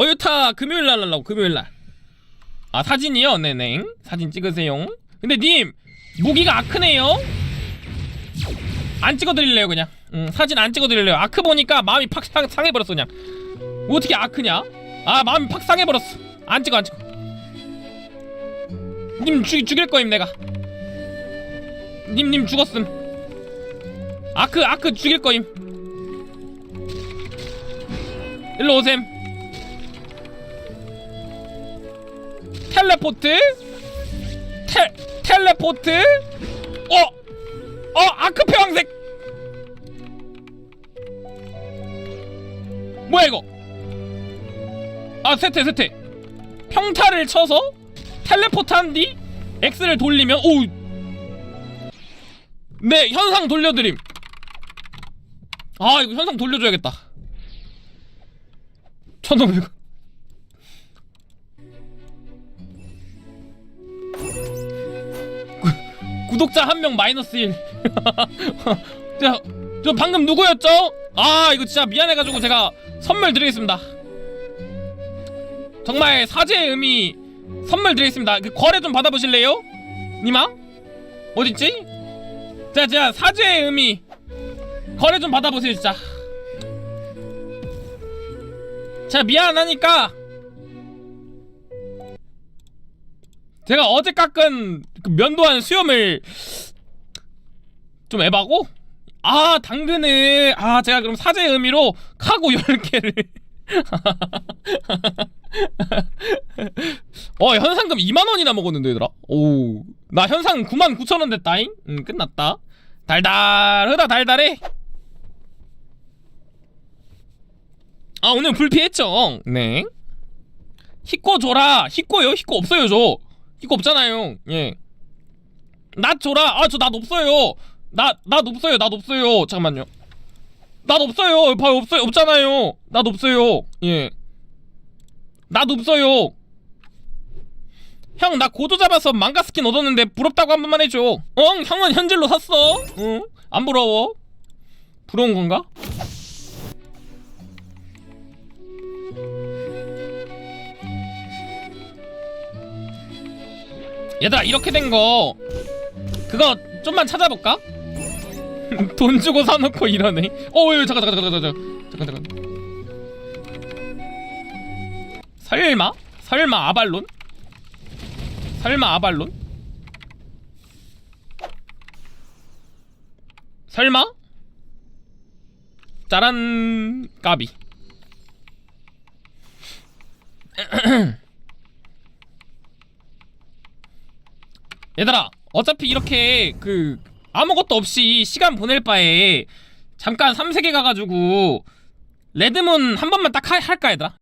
어유타 금요일 날 하려고 금요일 날. 아 사진이요? 네네. 사진 찍으세요. 근데 님 무기가 아크네요. 안 찍어드릴래요 그냥. 음, 사진 안 찍어드릴래요. 아크 보니까 마음이 팍 상, 상해버렸어 그냥. 어떻게 아크냐? 아 마음이 팍 상해버렸어. 안 찍어 안 찍어. 님 죽, 죽일 거임 내가. 님님 죽었음. 아크 아크 죽일 거임. 일로 오셈. 텔레포트? 텔 텔레포트? 어? 어 아크 패왕색. 뭐야 이거? 아 세트 세트. 평타를 쳐서 텔레포트 한 뒤 X를 돌리면 오. 네 현상 돌려드림. 아 이거 현상 돌려줘야겠다. 1500원. 구독자 한 명 마이너스 1. 자, 저 방금 누구였죠? 아, 이거 진짜 미안해가지고 제가 선물 드리겠습니다. 정말 사죄의 의미 선물 드리겠습니다. 그 거래 좀 받아보실래요? 니마? 어딨지? 자, 자, 사죄의 의미 거래 좀 받아보세요, 진짜. 자, 미안하니까 제가 어제 깎은 그 면도한 수염을 좀 에바고? 아 당근을 아 제가 그럼 사죄의 의미로 카고 10개를. 어 현상금 2만원이나 먹었는데 얘들아. 오나 현상 9만 9천원 됐다잉. 음 끝났다. 달달하다 달달해. 아 오늘 불피했죠? 네. 히꼬 줘라. 히꼬요? 히꼬 없어요 저 히꼬 없잖아요. 예 낫 줘라. 아 저 낫 없어요. 낫 낫 없어요. 낫 없어요. 잠깐만요. 낫 없어요. 봐요 없어요 없잖아요. 낫 없어요. 예 낫 없어요. 형 나 고도 잡아서 망가 스킨 얻었는데 부럽다고 한 번만 해줘. 응 형은 현질로 샀어. 응 안 부러워. 부러운 건가? 얘들아 이렇게 된 거 그거 좀만 찾아볼까? 돈 주고 사놓고 이러네 어유 잠깐 잠깐 잠깐 잠깐 잠깐 잠깐 설마? 설마 아발론? 설마 아발론? 설마? 짜란 까비 얘들아 어차피 이렇게 그 아무것도 없이 시간 보낼 바에 잠깐 삼세계 가가지고 레드문 한 번만 딱 하- 할까 얘들아